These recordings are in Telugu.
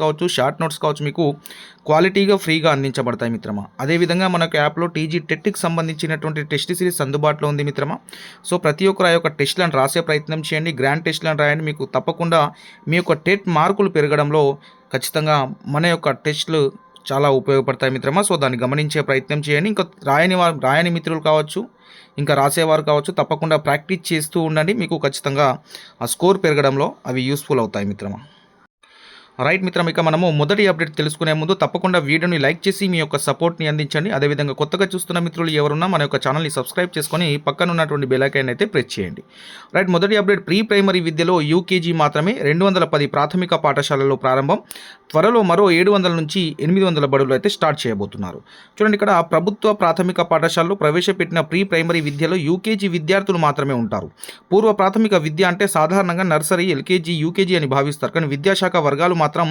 కావచ్చు షార్ట్ నోట్స్ కావచ్చు మీకు క్వాలిటీగా ఫ్రీగా అందించబడతాయి మిత్రమా. అదేవిధంగా మనకు యాప్లో టీజీ టెట్కి సంబంధించినటువంటి టెస్ట్ సిరీస్ అందుబాటులో ఉంది మిత్రమా. సో ప్రతి ఒక్కరు ఆ యొక్క టెస్ట్లను రాసే ప్రయత్నం చేయండి గ్రాండ్ టెస్ట్లను రాయండి మీకు తప్పకుండా మీ యొక్క టెట్ మార్కులు పెరగడంలో ఖచ్చితంగా మన యొక్క టెస్ట్లు చాలా ఉపయోగపడతాయి మిత్రమా. సో దాన్ని గమనించే ప్రయత్నం చేయండి. ఇంకా రాయని రాయని మిత్రులు కావచ్చు ఇంకా రాసేవారు కావచ్చు తప్పకుండా ప్రాక్టీస్ చేస్తూ ఉండండి. మీకు ఖచ్చితంగా ఆ స్కోర్ పెరగడంలో అవి యూస్ఫుల్ అవుతాయి మిత్రమా. రైట్ మిత్రం ఇక మనము మొదటి అప్డేట్ తెలుసుకునే ముందు తప్పకుండా వీడియోని లైక్ చేసి మీ యొక్క సపోర్ట్ని అందించండి. అదేవిధంగా కొత్తగా చూస్తున్న మిత్రులు ఎవరున్నా మన యొక్క ఛానల్ని సబ్స్క్రైబ్ చేసుకొని పక్కన ఉన్నటువంటి బెలైకాన్ అయితే ప్రెస్ చేయండి. రైట్ మొదటి అప్డేట్ ప్రీ ప్రైమరీ విద్యలో యూకేజీ మాత్రమే రెండు వందల పది ప్రాథమిక పాఠశాలలో ప్రారంభం. త్వరలో మరో ఏడు వందల నుంచి ఎనిమిది వందల బడులు అయితే స్టార్ట్ చేయబోతున్నారు. చూడండి ఇక్కడ ప్రభుత్వ ప్రాథమిక పాఠశాలలో ప్రవేశపెట్టిన ప్రీ ప్రైమరీ విద్యలో యూకేజీ విద్యార్థులు మాత్రమే ఉంటారు. పూర్వ ప్రాథమిక విద్య అంటే సాధారణంగా నర్సరీ ఎల్కేజీ యూకేజీ అని భావిస్తారు. కానీ విద్యాశాఖ వర్గాలు మాత్రం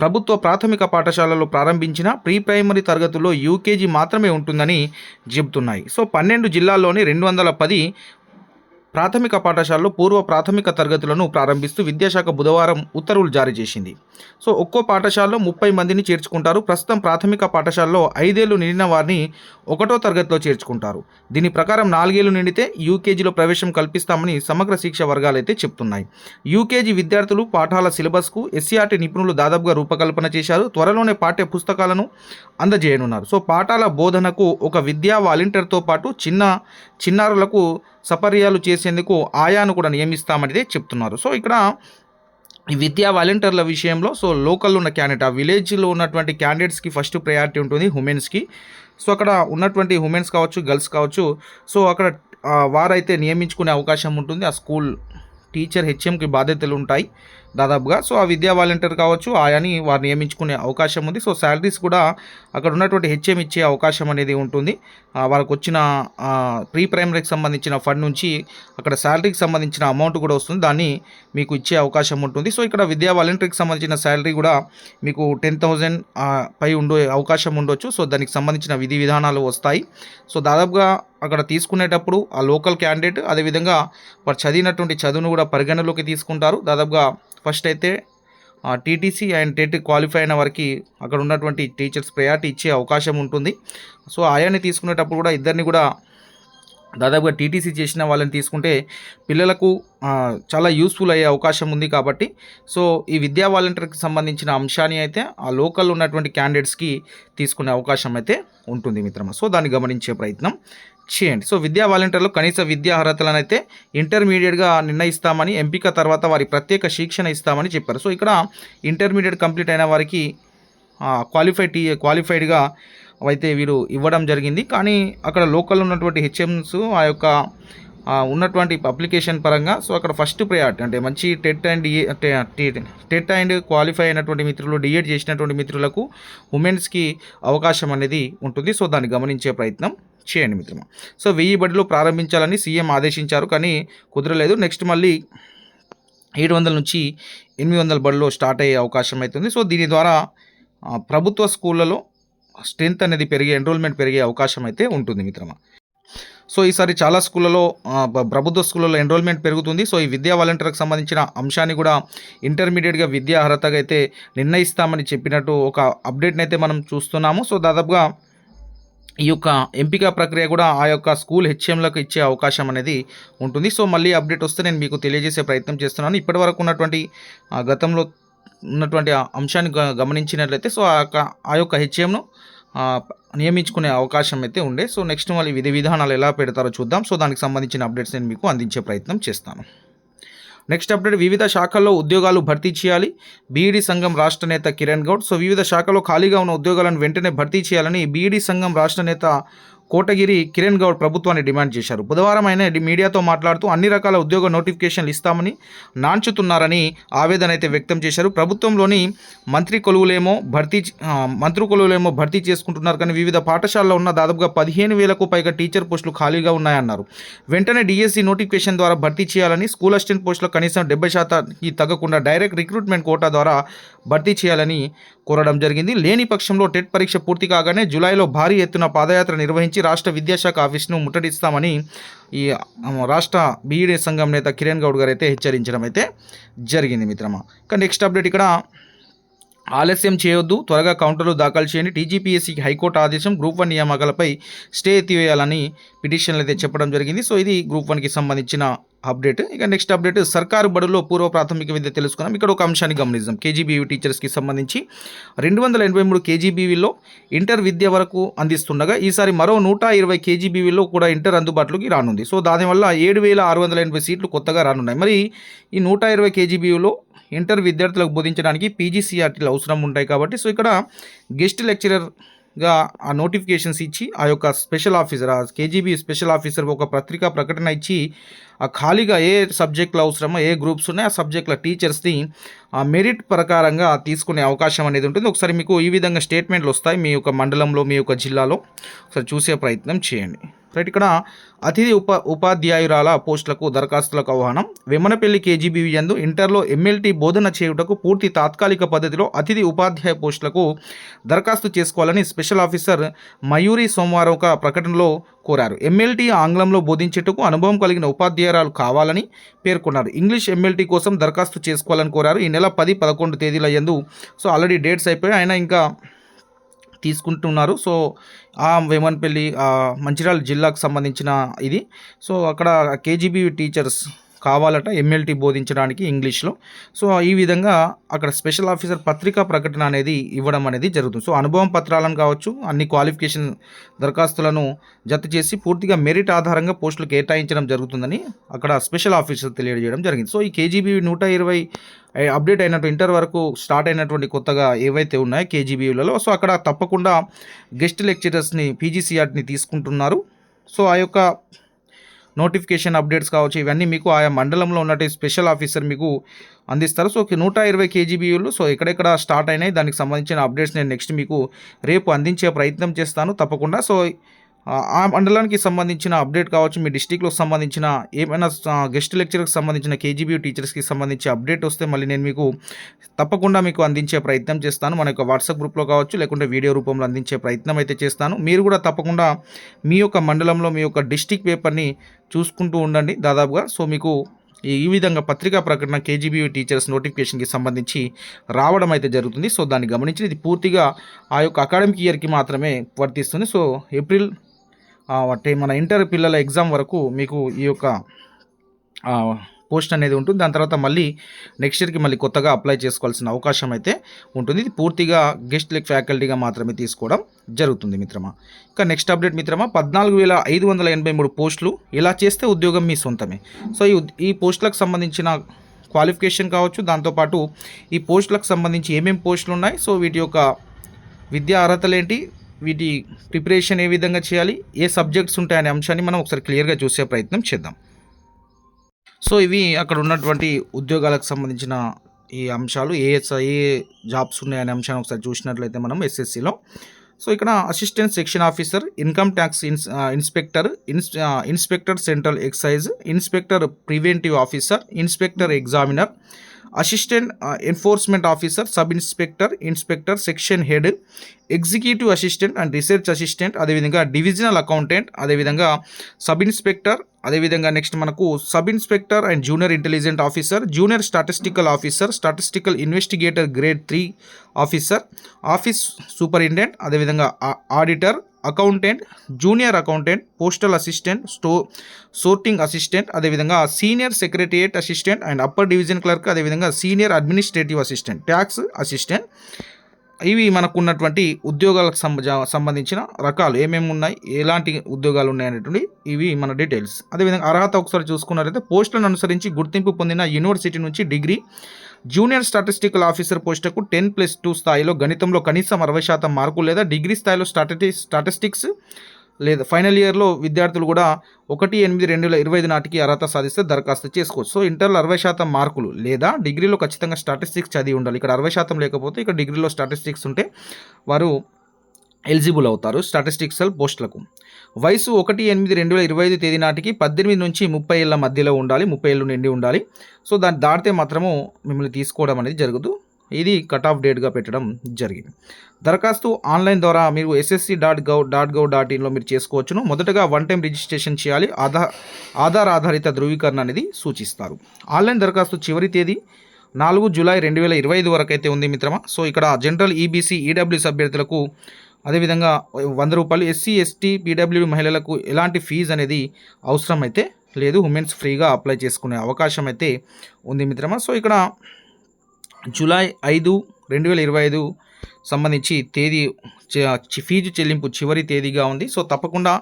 ప్రభుత్వ ప్రాథమిక పాఠశాలలో ప్రారంభించిన ప్రీ ప్రైమరీ తరగతుల్లో యూకేజీ మాత్రమే ఉంటుందని చెబుతున్నాయి. సో పన్నెండు జిల్లాల్లోని రెండు వందల పది ప్రాథమిక పాఠశాలలో పూర్వ ప్రాథమిక తరగతులను ప్రారంభిస్తూ విద్యాశాఖ బుధవారం ఉత్తర్వులు జారీ చేసింది. సో ఒక్కో పాఠశాలలో ముప్పై మందిని చేర్చుకుంటారు. ప్రస్తుతం ప్రాథమిక పాఠశాలలో ఐదేళ్ళు నిండిన వారిని ఒకటో తరగతిలో చేర్చుకుంటారు. దీని ప్రకారం నాలుగేళ్ళు నిండితే యూకేజీలో ప్రవేశం కల్పిస్తామని సమగ్ర శిక్ష వర్గాలు అయితే చెప్తున్నాయి. యూకేజీ విద్యార్థులు పాఠాల సిలబస్కు ఎస్సీఆర్టీ నిపుణులు దాదాపుగా రూపకల్పన చేశారు. త్వరలోనే పాఠ్య పుస్తకాలను అందజేయనున్నారు. సో పాఠాల బోధనకు ఒక విద్యా వాలంటీర్తో పాటు చిన్న చిన్నారులకు సపర్యాలు చేసేందుకు ఆయాను కూడా నియమిస్తామనేది చెప్తున్నారు. సో ఇక్కడ ఈ విద్యా వాలంటీర్ల విషయంలో సో లోకల్లో ఉన్న క్యాండిడేట్ ఆ విలేజ్లో ఉన్నటువంటి క్యాండిడేట్స్కి ఫస్ట్ ప్రయారిటీ ఉంటుంది ఉమెన్స్కి. సో అక్కడ ఉన్నటువంటి ఉమెన్స్ కావచ్చు గర్ల్స్ కావచ్చు సో అక్కడ వారైతే నియమించుకునే అవకాశం ఉంటుంది. ఆ స్కూల్ టీచర్ హెచ్ఎంకి బాధ్యతలు ఉంటాయి. దాదాపుగా. సో ఆ విద్యా వాలంటీర్ కావచ్చు ఆయాని వారు నియమించుకునే అవకాశం ఉంది. సో శాలరీస్ కూడా అక్కడ ఉన్నటువంటి హెచ్ఎం ఇచ్చే అవకాశం అనేది ఉంటుంది. వాళ్ళకు వచ్చిన ప్రీ ప్రైమరీకి సంబంధించిన ఫండ్ నుంచి అక్కడ శాలరీకి సంబంధించిన అమౌంట్ కూడా వస్తుంది. దాన్ని మీకు ఇచ్చే అవకాశం ఉంటుంది. సో ఇక్కడ విద్యా వాలంటీర్కి సంబంధించిన శాలరీ కూడా మీకు టెన్ థౌజండ్ పై ఉండే అవకాశం ఉండొచ్చు. సో దానికి సంబంధించిన విధి విధానాలు వస్తాయి. సో దాదాపుగా అక్కడ తీసుకునేటప్పుడు ఆ లోకల్ క్యాండిడేట్ అదేవిధంగా వారు చదివినటువంటి చదువును కూడా పరిగణలోకి తీసుకుంటారు. దాదాపుగా ఫస్ట్ అయితే టీటీసీ అండ్ టెట్ క్వాలిఫై అయిన వారికి అక్కడ ఉన్నటువంటి టీచర్స్ ప్రయారిటీ ఇచ్చే అవకాశం ఉంటుంది. సో ఆయాన్ని తీసుకునేటప్పుడు కూడా ఇద్దరిని కూడా దాదాపుగా టీటీసీ చేసిన వాళ్ళని తీసుకుంటే పిల్లలకు చాలా యూస్ఫుల్ అయ్యే అవకాశం ఉంది కాబట్టి. సో ఈ విద్యా వాలంటీర్కి సంబంధించిన అంశాన్ని అయితే ఆ లోకల్ ఉన్నటువంటి క్యాండిడేట్స్కి తీసుకునే అవకాశం అయితే ఉంటుంది మిత్రమా. సో దాన్ని గమనించే ప్రయత్నం. చేయండి. సో విద్యా వాలంటీర్లు కనీస విద్యా అర్హతలను అయితే ఇంటర్మీడియట్గా నిర్ణయిస్తామని ఎంపిక తర్వాత వారి ప్రత్యేక శిక్షణ ఇస్తామని చెప్పారు. సో ఇక్కడ ఇంటర్మీడియట్ కంప్లీట్ అయిన వారికి క్వాలిఫైడ్ క్వాలిఫైడ్గా అయితే వీరు ఇవ్వడం జరిగింది. కానీ అక్కడ లోకల్ ఉన్నటువంటి హెచ్ఎంస్ ఆ యొక్క ఉన్నటువంటి అప్లికేషన్ పరంగా సో అక్కడ ఫస్ట్ ప్రయారిటీ అంటే మంచి TET and TET and qualify అయినటువంటి మిత్రులు డిఎడ్ చేసినటువంటి మిత్రులకు ఉమెన్స్కి అవకాశం అనేది ఉంటుంది. సో దాన్ని గమనించే ప్రయత్నం. చేయండి మిత్రమా. సో వెయ్యి బడిలో ప్రారంభించాలని సీఎం ఆదేశించారు. కానీ కుదరలేదు. నెక్స్ట్ మళ్ళీ ఏడు వందల నుంచి ఎనిమిది వందల బడిలో స్టార్ట్ అయ్యే అవకాశం అవుతుంది సో దీని ద్వారా ప్రభుత్వ స్కూళ్ళలో స్ట్రెంత్ అనేది పెరిగే ఎన్రోల్మెంట్ పెరిగే అవకాశం అయితే ఉంటుంది మిత్రమా. సో ఈసారి చాలా స్కూళ్ళలో ప్రభుత్వ స్కూళ్ళలో ఎన్రోల్మెంట్ పెరుగుతుంది. సో ఈ విద్యా వాలంటీర్కి సంబంధించిన అంశాన్ని కూడా ఇంటర్మీడియట్గా విద్యా అర్హతగా అయితే నిర్ణయిస్తామని చెప్పినట్టు ఒక అప్డేట్ని అయితే మనం చూస్తున్నాము. సో దాదాపుగా ఈ యొక్క ఎంపిక ప్రక్రియ కూడా ఆ యొక్క స్కూల్ హెచ్ఎంలకు ఇచ్చే అవకాశం అనేది ఉంటుంది. సో మళ్ళీ అప్డేట్ వస్తే నేను మీకు తెలియజేసే ప్రయత్నం చేస్తున్నాను. ఇప్పటివరకు ఉన్నటువంటి ఆ, గతంలో ఉన్నటువంటి అంశాన్ని గ- గమనించినట్లయితే సో ఆ యొక్క ఆ యొక్క హెచ్ఎంను నియమించుకునే అవకాశం అయితే ఉండే. సో నెక్స్ట్ మళ్ళీ విధి విధానాలు ఎలా పెడతారో చూద్దాం. సో దానికి సంబంధించిన అప్డేట్స్ నేను మీకు అందించే ప్రయత్నం చేస్తాను. నెక్స్ట్ అప్డేట్ వివిధ శాఖల్లో ఉద్యోగాలు భర్తీ చేయాలి. బీఈడీ సంఘం రాష్ట్ర నేత కిరణ్ గౌడ్. సో వివిధ శాఖలో ఖాళీగా ఉన్న ఉద్యోగాలను వెంటనే భర్తీ చేయాలని బీఈడీ సంఘం రాష్ట్ర నేత కోటగిరి కిరణ్ గౌడ్ ప్రభుత్వాన్ని డిమాండ్ చేశారు. బుధవారం ఆయన మీడియాతో మాట్లాడుతూ అన్ని రకాల ఉద్యోగ నోటిఫికేషన్లు ఇస్తామని నాంచుతున్నారని ఆవేదన అయితే వ్యక్తం చేశారు. ప్రభుత్వంలోని మంత్రి కొలువులేమో భర్తీ మంత్రి కొలువులేమో భర్తీ చేసుకుంటున్నారు కానీ వివిధ పాఠశాలలో ఉన్న దాదాపుగా పదిహేను వేలకు పైగా టీచర్ పోస్టులు ఖాళీగా ఉన్నాయన్నారు. వెంటనే డిఎస్సి నోటిఫికేషన్ ద్వారా భర్తీ చేయాలని స్కూల్ అసిస్టెంట్ పోస్టులో కనీసం డెబ్బై శాతానికి తగ్గకుండా డైరెక్ట్ రిక్రూట్మెంట్ కోటా ద్వారా భర్తీ చేయాలని కోరడం జరిగింది. లేని పక్షంలో టెట్ పరీక్ష పూర్తి కాగానే జూలైలో భారీ ఎత్తున పాదయాత్ర నిర్వహించి రాష్ట్ర విద్యాశాఖ ఆఫీస్ను ముట్టడిస్తామని ఈ రాష్ట్ర బీఈడీ సంఘం నేత కిరణ్ గౌడ్ గారు అయితే హెచ్చరించడం అయితే జరిగింది మిత్రమా. ఇక నెక్స్ట్ అప్డేట్ ఇక్కడ. ఆలస్యం చేయొద్దు త్వరగా కౌంటర్లు దాఖలు చేయండి. టీజీపీఎస్సీకి హైకోర్టు ఆదేశం గ్రూప్ వన్ నియామకాలపై స్టే ఎత్తివేయాలని పిటిషన్లు అయితే చెప్పడం జరిగింది. సో ఇది గ్రూప్ వన్కి సంబంధించిన అప్డేట్. ఇక నెక్స్ట్ అప్డేట్ సర్కారు బడుల్లో పూర్వ ప్రాథమిక విద్య తెలుసుకున్నాం ఇక్కడ ఒక అంశాన్ని గమనిద్దాం. కేజీబీవీ టీచర్స్కి సంబంధించి రెండు వందల ఎనభై మూడు కేజీబీవీలో ఇంటర్ విద్య వరకు అందిస్తుండగా ఈసారి మరో నూట ఇరవై కేజీబీవీలో కూడా ఇంటర్ అందుబాటులోకి రానుంది. సో దానివల్ల ఏడు వేల ఆరు వందల ఎనభై సీట్లు కొత్తగా రానున్నాయి. మరి ఈ నూట ఇరవై కేజీబీవీలో ఇంటర్ విద్యార్థులకు బోధించడానికి పీజీసీఆర్టీలు అవసరం ఉంటాయి కాబట్టి సో ఇక్కడ గెస్ట్ లెక్చరర్ గా ఆ నోటిఫికేషన్స్ ఇచ్చి ఆ యొక్క స్పెషల్ ఆఫీసర్ ఆ కేజీబీ స్పెషల్ ఆఫీసర్ ఒక పత్రికా ప్రకటన ఇచ్చి ఆ ఖాళీగా ఏ సబ్జెక్టులు అవసరమో ఏ గ్రూప్స్ ఉన్నాయో ఆ సబ్జెక్టుల టీచర్స్ని ఆ మెరిట్ ప్రకారంగా తీసుకునే అవకాశం అనేది ఉంటుంది. ఒకసారి మీకు ఈ విధంగా స్టేట్మెంట్లు వస్తాయి మీ యొక్క మండలంలో మీ యొక్క జిల్లాలో. ఒకసారి చూసే ప్రయత్నం చేయండి. రైట్ ఇక్కడ అతిథి ఉప ఉపాధ్యాయురాల పోస్టులకు దరఖాస్తులకు ఆహ్వానం. వెమ్మనపల్లి కేజీబీవీ యందు ఇంటర్లో ఎమ్మెల్టీ బోధన చేయుటకు పూర్తి తాత్కాలిక పద్ధతిలో అతిథి ఉపాధ్యాయ పోస్టులకు దరఖాస్తు చేసుకోవాలని స్పెషల్ ఆఫీసర్ మయూరి సోమవారం ఒక ప్రకటనలో కోరారు. ఎమ్మెల్టీ ఆంగ్లంలో బోధించేటకు అనుభవం కలిగిన ఉపాధ్యాయురాలు కావాలని పేర్కొన్నారు. ఇంగ్లీష్ ఎమ్మెల్టీ కోసం దరఖాస్తు చేసుకోవాలని కోరారు. ఈ నెల పది పదకొండు తేదీల యందు సో ఆల్రెడీ డేట్స్ అయిపోయి ఆయన ఇంకా తీసుకుంటున్నారు. సో ఆ వేమన్పల్లి మంచిర్యాల జిల్లాకు సంబంధించిన ఇది. సో అక్కడ కేజీబీ టీచర్స్ కావాలట ఎమ్మెల్టీ బోధించడానికి ఇంగ్లీష్లో. సో ఈ విధంగా అక్కడ స్పెషల్ ఆఫీసర్ పత్రికా ప్రకటన అనేది ఇవ్వడం అనేది జరుగుతుంది. సో అనుభవం పత్రాలను కావచ్చు అన్ని క్వాలిఫికేషన్ దరఖాస్తులను జత చేసి పూర్తిగా మెరిట్ ఆధారంగా పోస్టులు కేటాయించడం జరుగుతుందని అక్కడ స్పెషల్ ఆఫీసర్ తెలియజేయడం జరిగింది. సో ఈ కేజీబీ నూట ఇరవై అప్డేట్ అయినట్టు ఇంటర్ వరకు స్టార్ట్ అయినటువంటి కొత్తగా ఏవైతే ఉన్నాయో కేజీబీలలో సో అక్కడ తప్పకుండా గెస్ట్ లెక్చరర్స్ని పీజీసీఆర్ని తీసుకుంటున్నారు. సో ఆ యొక్క నోటిఫికేషన్ అప్డేట్స్ కావచ్చు ఇవన్నీ మీకు ఆయా మండలంలో ఉన్నటువంటి స్పెషల్ ఆఫీసర్ మీకు అందిస్తారు. సో నూట ఇరవై కేజీబీయూలు సో ఎక్కడెక్కడ స్టార్ట్ అయినాయి దానికి సంబంధించిన అప్డేట్స్ నేను నెక్స్ట్ మీకు రేపు అందించే ప్రయత్నం చేస్తాను తప్పకుండా. సో ఆ మండలానికి సంబంధించిన అప్డేట్ కావచ్చు మీ డిస్టిక్లో సంబంధించిన ఏమైనా గెస్ట్ లెక్చర్కి సంబంధించిన కేజీబీ టీచర్స్కి సంబంధించి అప్డేట్ వస్తే మళ్ళీ నేను మీకు తప్పకుండా మీకు అందించే ప్రయత్నం చేస్తాను. మన యొక్క వాట్సాప్ గ్రూప్లో కావచ్చు లేకుంటే వీడియో రూపంలో అందించే ప్రయత్నం అయితే చేస్తాను. మీరు కూడా తప్పకుండా మీ యొక్క మండలంలో మీ యొక్క డిస్టిక్ పేపర్ని చూసుకుంటూ ఉండండి దాదాపుగా. సో మీకు ఈ ఈ విధంగా పత్రికా ప్రకటన కేజీబీ టీచర్స్ నోటిఫికేషన్కి సంబంధించి రావడం అయితే జరుగుతుంది. సో దాన్ని గమనించి ఇది పూర్తిగా ఆ యొక్క అకాడమిక్ ఇయర్కి మాత్రమే వర్తిస్తుంది. సో ఏప్రిల్ అంటే మన ఇంటర్ పిల్లల ఎగ్జామ్ వరకు మీకు ఈ యొక్క పోస్ట్ అనేది ఉంటుంది. దాని తర్వాత మళ్ళీ నెక్స్ట్ ఇయర్కి మళ్ళీ కొత్తగా అప్లై చేసుకోవాల్సిన అవకాశం అయితే ఉంటుంది. ఇది పూర్తిగా గెస్ట్ లెక్ ఫ్యాకల్టీగా మాత్రమే తీసుకోవడం జరుగుతుంది మిత్రమా. ఇంకా నెక్స్ట్ అప్డేట్ మిత్రమా పద్నాలుగు వేల ఐదు వందల ఎనభై మూడు పోస్టులు ఇలా చేస్తే ఉద్యోగం మీ సొంతమే. సో ఈ ఈ పోస్టులకు సంబంధించిన క్వాలిఫికేషన్ కావచ్చు దాంతోపాటు ఈ పోస్టులకు సంబంధించి ఏమేమి పోస్టులు ఉన్నాయి సో వీటి యొక్క విద్యా అర్హతలు ఏంటి వీటి ప్రిపరేషన్ ఏ విధంగా చేయాలి ఏ సబ్జెక్ట్స్ ఉంటాయనే అంశాన్ని మనం ఒకసారి క్లియర్గా చూసే ప్రయత్నం చేద్దాం. సో ఇవి అక్కడ ఉన్నటువంటి ఉద్యోగాలకు సంబంధించిన ఈ అంశాలు ఏ ఏ జాబ్స్ ఉన్నాయనే అంశాన్ని ఒకసారి చూసినట్లయితే మనం ఎస్ఎస్సిలో. సో ఇక్కడ assistant section officer income tax ins inspector ins inspector central excise inspector preventive officer inspector examiner assistant enforcement officer sub inspector inspector section head executive assistant and research assistant అదేవిధంగా డివిజనల్ అకౌంటెంట్ అదేవిధంగా సబ్ ఇన్స్పెక్టర్ అదేవిధంగా నెక్స్ట్ మనకు sub inspector and junior intelligent officer junior statistical officer statistical investigator grade three officer office superintendent అదేవిధంగా auditor accountant junior accountant postal assistant sto sorting assistant అదేవిధంగా senior secretariat assistant and upper division clerk అదేవిధంగా senior administrative assistant tax assistant. ఇవి మనకు ఉన్నటువంటి ఉద్యోగాలకు సంబంధించిన రకాలు ఏమేమి ఉన్నాయి ఎలాంటి ఉద్యోగాలు ఉన్నాయి అనేటువంటి ఇవి మన డీటెయిల్స్. అదేవిధంగా అర్హత ఒకసారి చూసుకున్నట్లయితే పోస్టులను అనుసరించి గుర్తింపు పొందిన యూనివర్సిటీ నుంచి డిగ్రీ జూనియర్ స్టాటిస్టికల్ ఆఫీసర్ పోస్టుకు టెన్ ప్లస్ టూ స్థాయిలో గణితంలో కనీసం అరవై శాతం మార్కులు లేదా డిగ్రీ స్థాయిలో స్టాటిస్టిక్స్ స్టాటిస్టిక్స్ లేదా ఫైనల్ ఇయర్లో విద్యార్థులు కూడా ఒకటి ఎనిమిది రెండు వేల ఇరవై ఐదు నాటికి అర్హత సాధిస్తే దరఖాస్తు చేసుకోవచ్చు. సో ఇంటర్లో అరవై శాతం మార్కులు లేదా డిగ్రీలో ఖచ్చితంగా స్టాటిస్టిక్స్ చదివి ఉండాలి. ఇక్కడ అరవై శాతం లేకపోతే ఇక్కడ డిగ్రీలో స్టాటిస్టిక్స్ ఉంటే వారు ఎలిజిబుల్ అవుతారు స్టాటిస్టిక్సల్ పోస్టులకు. వయసు ఒకటి ఎనిమిది రెండు వేల ఇరవై ఐదు తేదీ నాటికి పద్దెనిమిది నుంచి ముప్పై ఏళ్ళ మధ్యలో ఉండాలి ముప్పై ఏళ్ళు నిండి ఉండాలి. సో దాన్ని దాటితే మాత్రము మిమ్మల్ని తీసుకోవడం అనేది జరుగుతూ ఇది కట్ ఆఫ్ డేట్గా పెట్టడం జరిగింది. దరఖాస్తు ఆన్లైన్ ద్వారా మీరు SSC dot gov dot gov dot ఇన్లో మీరు చేసుకోవచ్చును. మొదటగా వన్ టైం రిజిస్ట్రేషన్ చేయాలి. ఆధార్ ఆధార్ ఆధారిత ధృవీకరణ అనేది సూచిస్తారు. ఆన్లైన్ దరఖాస్తు చివరి తేదీ నాలుగు జూలై రెండు వేల ఇరవై ఐదు వరకు అయితే ఉంది మిత్రమా? సో ఇక్కడ జనరల్ ఈబీసీ ఈడబ్ల్యూఎస్ అభ్యర్థులకు అదేవిధంగా వంద రూపాయలు ఎస్సీ ఎస్టీ పీడబ్ల్యూ మహిళలకు ఎలాంటి ఫీజు అనేది అవసరం అయితే లేదు ఉమెన్స్ ఫ్రీగా అప్లై చేసుకునే అవకాశం అయితే ఉంది మిత్రమా. సో ఇక్కడ జూలై ఐదు రెండు వేల ఇరవై ఐదు సంబంధించి తేదీ చ- ఫీజు చెల్లింపు చివరి తేదీగా ఉంది. సో తప్పకుండా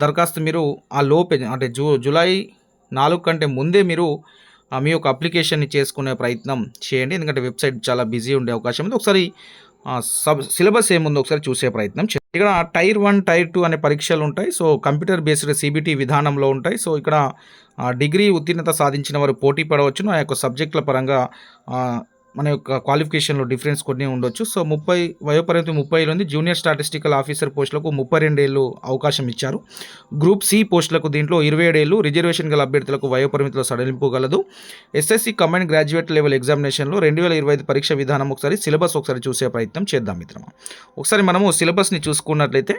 దరఖాస్తు మీరు ఆ లోపే అంటే జూ జూలై నాలుగు కంటే ముందే మీరు ఆ, మీ యొక్క అప్లికేషన్ని చేసుకునే ప్రయత్నం చేయండి. ఎందుకంటే వెబ్సైట్ చాలా బిజీ ఉండే అవకాశం ఉంది. ఒకసారి సబ్ సిలబస్ ఏముందో ఒకసారి చూసే ప్రయత్నం చేయండి ఇక్కడ టైర్ వన్ టైర్ టూ అనే పరీక్షలు ఉంటాయి. సో కంప్యూటర్ బేస్డ్ సిబిటి విధానంలో ఉంటాయి. సో ఇక్కడ డిగ్రీ ఉత్తీర్ణత సాధించిన వారు పోటీ పడవచ్చును. ఆ యొక్క సబ్జెక్టుల పరంగా మన యొక్క క్వాలిఫికేషన్లో డిఫరెన్స్ కొన్ని ఉండొచ్చు. సో ముప్పై వయోపరిమితి ముప్పై ఏళ్ళు ఉంది జూనియర్ స్టాటిస్టికల్ ఆఫీసర్ పోస్టులకు ముప్పై రెండేళ్ళు అవకాశం ఇచ్చారు. గ్రూప్ సి పోస్టులకు దీంట్లో ఇరవై ఏడేళ్ళు రిజర్వేషన్ గల అభ్యర్థులకు వయోపరిమితిలో సడలింపు గలదు ఎస్ఎస్సి కమాండ్ గ్రాడ్యుయేట్ లెవెల్ ఎగ్జామినేషన్లో రెండు వేల ఇరవై ఐదు పరీక్ష విధానం ఒకసారి సిలబస్ ఒకసారి చూసే ప్రయత్నం చేద్దాం మిత్రమా. ఒకసారి మనము సిలబస్ని చూసుకున్నట్లయితే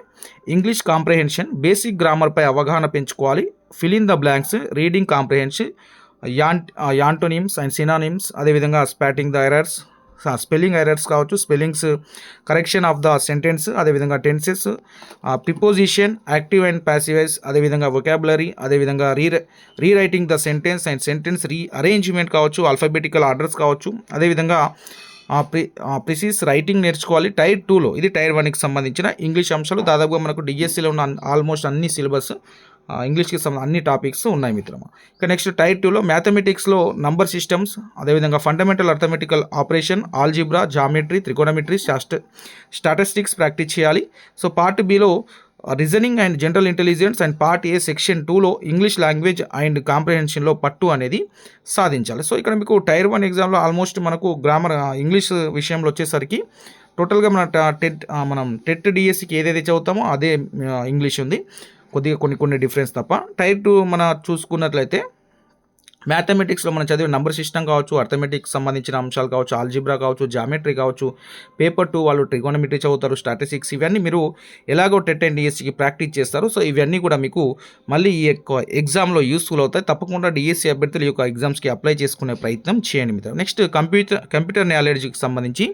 ఇంగ్లీష్ కాంప్రహెన్షన్ బేసిక్ గ్రామర్పై అవగాహన పెంచుకోవాలి. Fill in the blanks reading comprehension ant antonyms and synonyms అదేవిధంగా spotting the errors spelling errors కావచ్చు spellings correction of the sentence అదేవిధంగా tenses preposition active and passive voice అదేవిధంగా వొకాబులరీ అదేవిధంగా re rewriting the sentence and sentence rearrangement కావచ్చు ఆల్ఫాబెటికల్ ఆర్డర్స్ కావచ్చు అదేవిధంగా ప్రి ప్రిసీస్ రైటింగ్ నేర్చుకోవాలి. టైర్ టూలో ఇది టైర్ వన్కి సంబంధించిన ఇంగ్లీష్ అంశాలు. దాదాపుగా మనకు డిఎస్సిలో ఉన్న ఆల్మోస్ట్ అన్ని సిలబస్ ఇంగ్లీష్కి సంబంధించిన అన్ని టాపిక్స్ ఉన్నాయి మిత్రమా. ఇక నెక్స్ట్ టైర్ టూలో మ్యాథమెటిక్స్లో నంబర్ సిస్టమ్స్ అదేవిధంగా fundamental arithmetical operation algebra geometry త్రికోణమెట్రీ స్టాస్ట్ statistics practice చేయాలి. So part below reasoning and general intelligence and part A section టూలో ఇంగ్లీష్ లాంగ్వేజ్ అండ్ కాంప్రహెన్షన్లో పట్టు అనేది సాధించాలి. సో ఇక్కడ మీకు టైర్ వన్ ఎగ్జామ్లో ఆల్మోస్ట్ మనకు గ్రామర్ ఇంగ్లీష్ uh, విషయంలో వచ్చేసరికి టోటల్గా మన uh, టెట్ uh, మనం టెట్ డిఎస్సికి ఏదైతే చదువుతామో అదే ఇంగ్లీష్ ఉంది. కొద్దిగా కొన్ని కొన్ని డిఫరెన్స్ తప్ప. టైర్ టూ మన చూసుకున్నట్లయితే మ్యాథమెటిక్స్లో మనం చదివే నంబర్ సిస్టమ్ కావచ్చు అర్థమెటిక్స్ సంబంధించిన అంశాలు కావచ్చు ఆల్జిబ్రా కావచ్చు జామెట్రీ కావచ్చు పేపర్ టూ వాళ్ళు ట్రిగోనమెట్రీ చదువుతారు స్టాటిస్టిక్స్ ఇవన్నీ మీరు ఎలాగో టెట్ అండ్ డిఎస్సికి ప్రాక్టీస్ చేస్తారు. సో ఇవన్నీ కూడా మీకు మళ్ళీ ఈ యొక్క ఎగ్జామ్లో యూస్ఫుల్ అవుతాయి. తప్పకుండా డిఎస్సి అభ్యర్థులు ఈ యొక్క ఎగ్జామ్స్కి అప్లై చేసుకునే ప్రయత్నం చేయండి మిత్రం నెక్స్ట్ కంప్యూటర్ కంప్యూటర్ నాలెడ్జ్కి సంబంధించి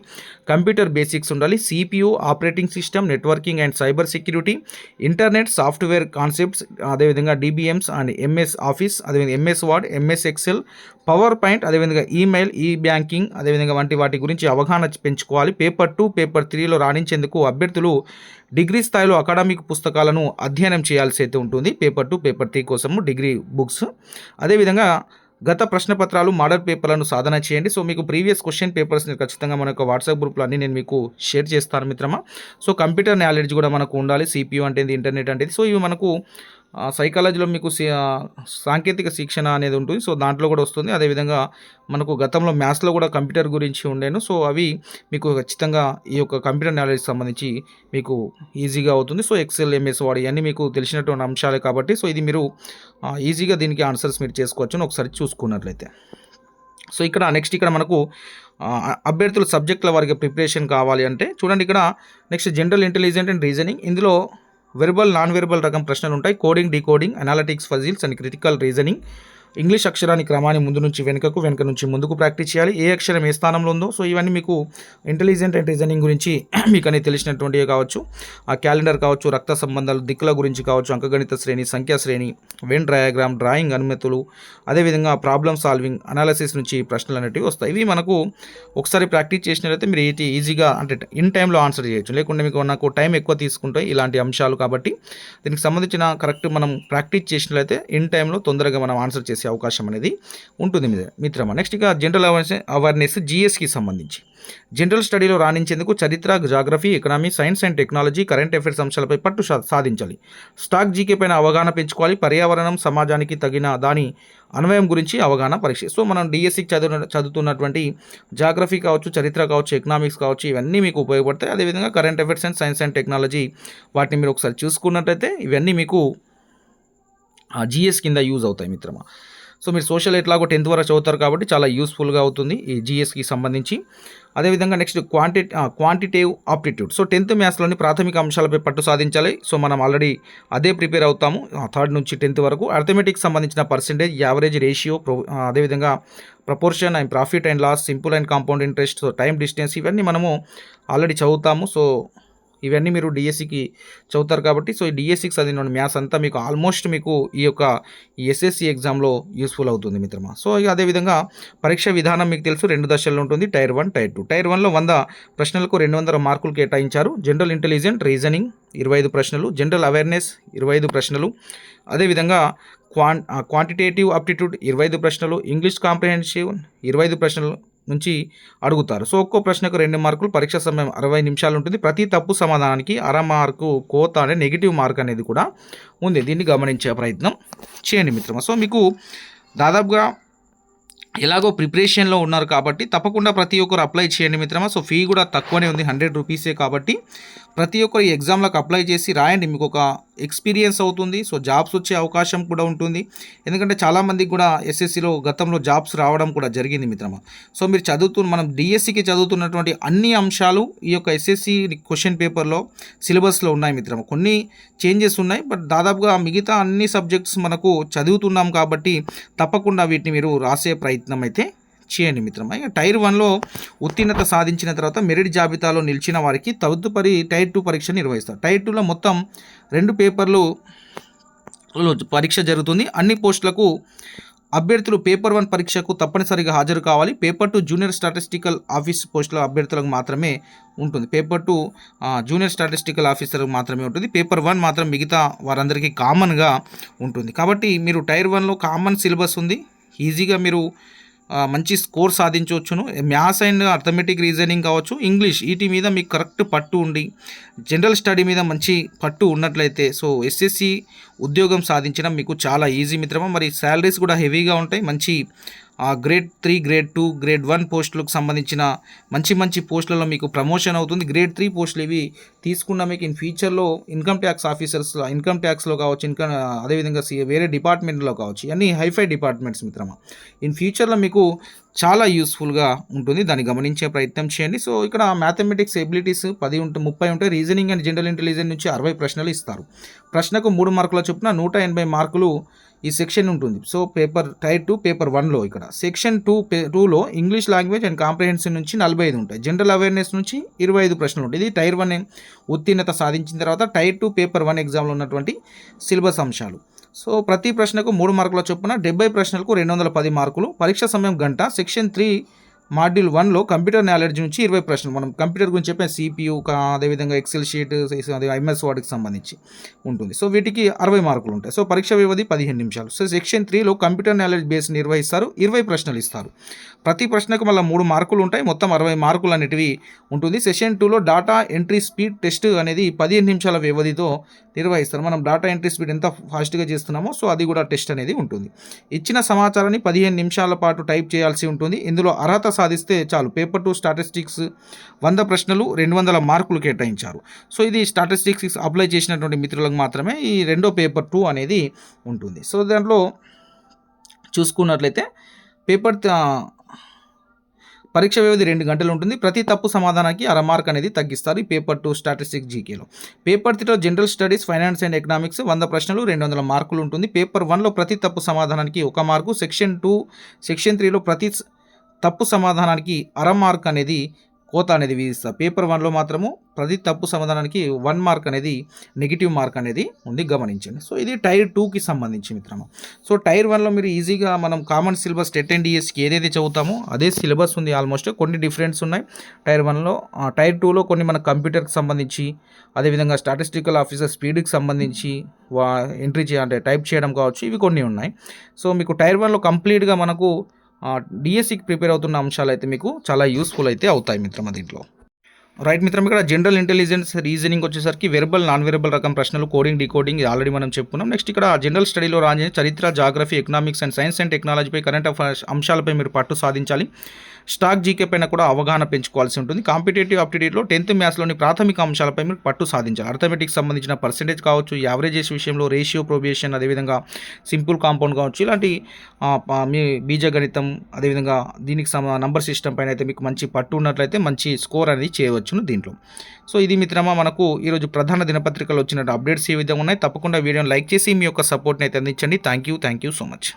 కంప్యూటర్ బేసిక్స్ ఉండాలి. CPU operating system networking and cyber security internet software concepts అదేవిధంగా డిబిఎమ్స్ అండ్ ఎంఎస్ ఆఫీస్ అదేవిధంగా MS Word MS Excel PowerPoint అదేవిధంగా ఈమెయిల్ ఈ బ్యాంకింగ్ అదేవిధంగా వంటి వాటి గురించి అవగాహన పెంచుకోవాలి. పేపర్ టూ పేపర్ త్రీలో రాణించేందుకు అభ్యర్థులు డిగ్రీ స్థాయిలో అకాడమిక్ పుస్తకాలను అధ్యయనం చేయాల్సి అయితే ఉంటుంది. పేపర్ టూ పేపర్ త్రీ కోసము డిగ్రీ బుక్స్. అదేవిధంగా గత ప్రశ్నపత్రాలు మోడల్ పేపర్లను సాధన చేయండి. సో మీకు ప్రీవియస్ క్వశ్చన్ పేపర్స్ని ఖచ్చితంగా మన యొక్క వాట్సాప్ గ్రూప్లో అన్ని నేను మీకు షేర్ చేస్తాను మిత్రమా. సో కంప్యూటర్ నాలెడ్జ్ కూడా మనకు ఉండాలి. సిపియూ అంటే ఇంటర్నెట్ అంటే సో ఇవి మనకు సైకాలజీలో మీకు సాంకేతిక శిక్షణ అనేది ఉంటుంది. సో దాంట్లో కూడా వస్తుంది. అదేవిధంగా మనకు గతంలో మ్యాథ్స్లో కూడా కంప్యూటర్ గురించి ఉండేను. సో అవి మీకు ఖచ్చితంగా ఈ యొక్క కంప్యూటర్ నాలెడ్జ్ సంబంధించి మీకు ఈజీగా అవుతుంది. సో ఎక్సెల్ ఎంఎస్ వాడి ఇవన్నీ మీకు తెలిసినటువంటి అంశాలే కాబట్టి సో ఇది మీరు ఈజీగా దీనికి ఆన్సర్స్ మీరు చేసుకోవచ్చు ఒకసారి చూసుకున్నట్లయితే. సో ఇక్కడ నెక్స్ట్ ఇక్కడ మనకు అభ్యర్థుల సబ్జెక్టుల వారికి ప్రిపరేషన్ కావాలి అంటే చూడండి ఇక్కడ next general intelligent and reasoning ఇందులో వెర్బల్ నాన్ వెర్బల్ రకం ప్రశ్నలు ఉంటాయి coding decoding analytics puzzles and critical reasoning English అక్షరాన్ని క్రమాన్ని ముందు నుంచి వెనుకకు వెనుక నుంచి ముందుకు ప్రాక్టీస్ చేయాలి. ఏ అక్షరం ఏ స్థానంలో ఉందో. సో ఇవన్నీ మీకు ఇంటెలిజెంట్ అండ్ రీజనింగ్ గురించి మీకు అనేది తెలిసినటువంటివి కావచ్చు. ఆ క్యాలెండర్ కావచ్చు రక్త సంబంధాలు దిక్కుల గురించి కావచ్చు అంకగణిత శ్రేణి సంఖ్యా శ్రేణి వెన్ డయాగ్రామ్ డ్రాయింగ్ అనుమతులు అదేవిధంగా ప్రాబ్లమ్ సాల్వింగ్ అనాలిసిస్ నుంచి ప్రశ్నలు అనేటివి వస్తాయి. ఇవి మనకు ఒకసారి ప్రాక్టీస్ చేసినట్లయితే మీరు ఏంటి ఈజీగా అంటే ఇన్ టైంలో ఆన్సర్ చేయొచ్చు. లేకుంటే మీకు నాకు టైం ఎక్కువ తీసుకుంటాయి ఇలాంటి అంశాలు కాబట్టి. దీనికి సంబంధించిన కరెక్ట్ మనం ప్రాక్టీస్ చేసినట్లయితే ఇన్ టైంలో తొందరగా మనం ఆన్సర్ చేసే చేసే అవకాశం అనేది ఉంటుంది మిత్రమా. నెక్స్ట్ ఇక జనరల్ అవేర్నెస్ అవేర్నెస్ జిఎస్కి సంబంధించి. జనరల్ స్టడీలో రాణించేందుకు చరిత్ర geography economy science and technology current affairs అంశాలపై పట్టు సాధించాలి. స్టాక్ జీకే పైన అవగాహన పెంచుకోవాలి. పర్యావరణం సమాజానికి తగిన దాని అన్వయం గురించి అవగాహన పరీక్ష సో మనం డిఎస్సికి చదువు చదువుతున్నటువంటి జాగ్రఫీ కావచ్చు చరిత్ర కావచ్చు ఎకనామిక్స్ కావచ్చు ఇవన్నీ మీకు ఉపయోగపడతాయి. అదేవిధంగా current affairs and science and technology వాటిని మీరు ఒకసారి చూసుకున్నట్టయితే ఇవన్నీ మీకు జిఎస్ కింద యూజ్ అవుతాయి మిత్రమా. సో మీరు సోషల్ ఎట్లాగో టెన్త్ వరకు చదువుతారు కాబట్టి చాలా యూస్ఫుల్గా అవుతుంది ఈ జిఎస్కి సంబంధించి. అదేవిధంగా next quanti quantitative aptitude. So tenth మ్యాథ్స్లోని ప్రాథమిక అంశాలపై పట్టు సాధించాలి. సో మనం ఆల్రెడీ అదే ప్రిపేర్ అవుతాము థర్డ్ నుంచి టెన్త్ వరకు. అర్థమెటిక్స్ సంబంధించిన పర్సెంటేజ్ యావరేజ్ రేషియో ప్రో అదేవిధంగా proportion and profit and loss simple and compound interest so time distance ఇవన్నీ మనము ఆల్రెడీ చదువుతాము. సో ఇవన్నీ మీరు డిఎస్సికి చదువుతారు కాబట్టి సో ఈ డిఎస్సికి చదివిన మ్యాథ్స్ అంతా మీకు ఆల్మోస్ట్ మీకు ఈ యొక్క ఎస్ఎస్సి ఎగ్జామ్లో యూస్ఫుల్ అవుతుంది మిత్రమా. సో ఇక అదేవిధంగా పరీక్ష విధానం మీకు తెలుసు రెండు దశల్లో ఉంటుంది tier one tier two tier వన్లో వంద ప్రశ్నలకు రెండు వందల మార్కులు కేటాయించారు. జనరల్ ఇంటెలిజెంట్ రీజనింగ్ ఇరవై ఐదు ప్రశ్నలు జనరల్ అవేర్నెస్ ఇరవై ఐదు ప్రశ్నలు. అదేవిధంగా క్వాన్ క్వాంటిటేటివ్ అప్టిట్యూడ్ ఇరవై ఐదు ప్రశ్నలు ఇంగ్లీష్ కాంప్రిహెన్సివ్ ఇరవై ఐదు ప్రశ్నలు నుంచి అడుగుతారు. సో ఒక్కో ప్రశ్నకు రెండు మార్కులు పరీక్ష సమయం అరవై నిమిషాలు ఉంటుంది ప్రతి తప్పు సమాధానానికి అర మార్కు కోత అనే నెగిటివ్ మార్క్ అనేది కూడా ఉంది. దీన్ని గమనించే ప్రయత్నం చేయండి మిత్రమా. సో మీకు దాదాపుగా ఎలాగో ప్రిపరేషన్లో ఉన్నారు కాబట్టి తప్పకుండా ప్రతి ఒక్కరు అప్లై చేయండి మిత్రమా. సో ఫీ కూడా తక్కువనే ఉంది హండ్రెడ్ రూపీసే కాబట్టి ప్రతి ఒక్కరు ఈ ఎగ్జామ్లకు అప్లై చేసి రాయండి. మీకు ఒక ఎక్స్పీరియన్స్ అవుతుంది. సో జాబ్స్ వచ్చే అవకాశం కూడా ఉంటుంది. ఎందుకంటే చాలామందికి కూడా ఎస్ఎస్సిలో గతంలో జాబ్స్ రావడం కూడా జరిగింది మిత్రమా. సో మీరు చదువుతు మనం డిఎస్సికి చదువుతున్నటువంటి అన్ని అంశాలు ఈ యొక్క ఎస్ఎస్సి క్వశ్చన్ పేపర్లో సిలబస్లో ఉన్నాయి మిత్రమా. కొన్ని చేంజెస్ ఉన్నాయి. బట్ దాదాపుగా మిగతా అన్ని సబ్జెక్ట్స్ మనకు చదువుతున్నాం కాబట్టి తప్పకుండా వీటిని మీరు రాసే ప్రయత్నం అయితే చేయండి మిత్రమా. ఇక టైర్ వన్లో ఉత్తీర్ణత సాధించిన తర్వాత మెరిట్ జాబితాలో నిలిచిన వారికి తదుపరి టైర్ టూ పరీక్ష నిర్వహిస్తారు. టైర్ టూలో మొత్తం రెండు పేపర్లు పరీక్ష జరుగుతుంది. అన్ని పోస్టులకు అభ్యర్థులు పేపర్ వన్ పరీక్షకు తప్పనిసరిగా హాజరు కావాలి. Paper two junior statistical office పోస్టుల అభ్యర్థులకు మాత్రమే ఉంటుంది. Paper two junior statistical officer మాత్రమే ఉంటుంది. పేపర్ వన్ మాత్రం మిగతా వారందరికీ కామన్గా ఉంటుంది. కాబట్టి మీరు టైర్ వన్లో కామన్ సిలబస్ ఉంది. ఈజీగా మీరు మంచి స్కోర్ సాధించవచ్చును. మ్యాథ్స్ అండ్ అర్థమెటిక్ రీజనింగ్ కావచ్చు. ఇంగ్లీష్ వీటి మీద మీకు కరెక్ట్ పట్టు ఉండి జనరల్ స్టడీ మీద మంచి పట్టు ఉన్నట్లయితే సో ఎస్ఎస్సి ఉద్యోగం సాధించడం మీకు చాలా ఈజీ మిత్రమా? మరి శాలరీస్ కూడా హెవీగా ఉంటాయి. మంచి ఆ grade three grade two grade one పోస్టులకు సంబంధించిన మంచి మంచి పోస్టులలో మీకు ప్రమోషన్ అవుతుంది. గ్రేడ్ త్రీ పోస్టులు ఇవి తీసుకున్న మీకు ఇన్ ఫ్యూచర్లో ఇన్కమ్ ట్యాక్స్ ఆఫీసర్స్ ఇన్కమ్ ట్యాక్స్లో కావచ్చు ఇన్కమ్ అదేవిధంగా సి- వేరే డిపార్ట్మెంట్లో కావచ్చు అన్ని హైఫై డిపార్ట్మెంట్స్ మిత్రమా. ఇన్ ఫ్యూచర్లో మీకు చాలా యూస్ఫుల్గా ఉంటుంది. దాన్ని గమనించే ప్రయత్నం చేయండి. సో ఇక్కడ మ్యాథమెటిక్స్ ఎబిలిటీస్ పది ఉంటే ముప్పై ఉంటే రీజనింగ్ అండ్ జనరల్ ఇంటెలిజెన్స్ నుంచి అరవై ప్రశ్నలు ఇస్తారు. ప్రశ్నకు మూడు మార్కుల చొప్పున నూట ఎనభై మార్కులు ఈ సెక్షన్ ఉంటుంది. So paper tier two paper వన్లో ఇక్కడ. సెక్షన్ టూ పే టూలో ఇంగ్లీష్ లాంగ్వేజ్ అండ్ కాంప్రిహెన్సివ్ నుంచి నలభై ఐదు ఉంటాయి. జనరల్ అవేర్నెస్ నుంచి ఇరవై ఐదు ప్రశ్నలు ఉంటాయి. ఇది టైర్ వన్ ఉత్తీర్ణత సాధించిన తర్వాత టైర్ టూ పేపర్ వన్ ఎగ్జామ్లో ఉన్నటువంటి సిలబస్ అంశాలు. సో ప్రతి ప్రశ్నకు మూడు మార్కుల చొప్పున డెబ్బై ప్రశ్నలకు రెండు వందల పది మార్కులు. పరీక్ష సమయం గంట. సెక్షన్ త్రీ మాడ్యూల్ వన్లో కంప్యూటర్ నాలెడ్జ్ నుంచి ఇరవై ప్రశ్నలు. మనం కంప్యూటర్ గురించి చెప్పే సిపియు అదేవిధంగా ఎక్సెల్ షీట్ అదే ఎంఎస్ వాటికి సంబంధించి ఉంటుంది. సో వీటికి అరవై మార్కులు ఉంటాయి. సో పరీక్ష వ్యవధి పదిహేను నిమిషాలు. సో సెక్షన్ త్రీలో కంప్యూటర్ నాలెడ్జ్ బేస్ నిర్వహిస్తారు. ఇరవై ప్రశ్నలు ఇస్తారు. ప్రతి ప్రశ్నకు మళ్ళీ మూడు మార్కులు ఉంటాయి. మొత్తం అరవై మార్కులు అనేటివి ఉంటుంది. సెషన్ టూలో డాటా ఎంట్రీ స్పీడ్ టెస్ట్ అనేది పదిహేను నిమిషాల వ్యవధితో నిర్వహిస్తారు. మనం డాటా ఎంట్రీ స్పీడ్ ఎంత ఫాస్ట్గా చేస్తున్నామో సో అది కూడా టెస్ట్ అనేది ఉంటుంది. ఇచ్చిన సమాచారాన్ని పదిహేను నిమిషాల పాటు టైప్ చేయాల్సి ఉంటుంది. ఇందులో అర్హత సాధిస్తే చాలు. పేపర్ టూ స్టాటిస్టిక్స్ వంద ప్రశ్నలు రెండు వందల మార్కులు కేటాయించారు. సో ఇది స్టాటిస్టిక్స్ అప్లై చేసినటువంటి మిత్రులకు మాత్రమే ఈ రెండో పేపర్ టూ అనేది ఉంటుంది. సో దాంట్లో చూసుకున్నట్లయితే పేపర్ పరీక్ష వ్యవధి రెండు గంటలు ఉంటుంది. ప్రతి తప్పు సమాధానానికి అర మార్క్ అనేది తగ్గిస్తారు ఈ పేపర్ టూ స్టాటిస్టిక్స్ జీకేలో. పేపర్ త్రీలో general studies finance and economics వంద ప్రశ్నలు రెండు వందల మార్కులు ఉంటుంది. పేపర్ వన్లో ప్రతి తప్పు సమాధానానికి ఒక మార్కు. సెక్షన్ టూ సెక్షన్ త్రీలో ప్రతి తప్పు సమాధానానికి అర మార్క్ అనేది కోత అనేది విధిస్తారు పేపర్ వన్లో మాత్రము ప్రతి తప్పు సమాధానానికి వన్ మార్క్ అనేది నెగిటివ్ మార్క్ అనేది ఉంది గమనించండి. సో ఇది టైర్ టూకి సంబంధించి మిత్రమా. సో టైర్ వన్లో మీరు ఈజీగా మనం కామన్ సిలబస్ టెట్ అండ్ డిఎస్కి ఏదైతే చదువుతామో అదే సిలబస్ ఉంది ఆల్మోస్ట్. కొన్ని డిఫరెన్స్ ఉన్నాయి. టైర్ వన్లో టైర్ టూలో కొన్ని మన కంప్యూటర్కి సంబంధించి అదేవిధంగా స్టాటిస్టికల్ ఆఫీసర్ స్పీడ్కి సంబంధించి వా ఎంట్రీ చేయాలంటే అంటే టైప్ చేయడం కావచ్చు ఇవి కొన్ని ఉన్నాయి. సో మీకు టైర్ వన్లో కంప్లీట్గా మనకు డిఎస్సికి ప్రిపేర్ అవుతున్న అంశాలు అయితే మీకు చాలా యూస్ఫుల్ అయితే అవుతాయి మిత్రమా దీంట్లో. రైట్ మిత్రం ఇక్కడ జనరల్ ఇంటెలిజెన్స్ రీజనింగ్ వచ్చేసరికి వెర్బల్ నాన్ వెరబల్ రకం ప్రశ్నలు కోడింగ్ డీకోడింగ్ ఆల్రెడీ మనం చెప్పుకున్నాం. నెక్స్ట్ ఇక్కడ జనరల్ స్టడీలో రాని చరిత్ర geography economics and science and టెక్నాలజీపై current affairs అంశాలపై మీరు పట్టు సాధించాలి. స్టాక్ జీకే పైన కూడా అవగాహన పెంచుకోవాల్సి ఉంటుంది. కాంపిటేటివ్ అప్టిట్యూడ్లో టెన్త్ మ్యాథ్స్లోని ప్రాథమిక అంశాలపై మీరు పట్టు సాధించాలి. అర్థమెటిక్ సంబంధించిన పర్సెంటేజ్ కావచ్చు యావరేజెస్ విషయంలో రేషియో ప్రొబియేషన్ అదేవిధంగా సింపుల్ కాంపౌండ్ కావచ్చు ఇలాంటి మీ బీజగణితం అదేవిధంగా దీనికి సమ నంబర్ సిస్టమ్ పైన అయితే మీకు మంచి పట్టు ఉన్నట్లయితే మంచి స్కోర్ అనేది చేయవచ్చును దీంట్లో. సో ఇది మిత్రమా మనకు ఈరోజు ప్రధాన దినపత్రికలు వచ్చిన అప్డేట్స్ ఏ విధంగా ఉన్నాయి తప్పకుండా వీడియోని లైక్ చేసి మీ యొక్క సపోర్ట్ని అయితే అందించండి. Thank you thank you so much.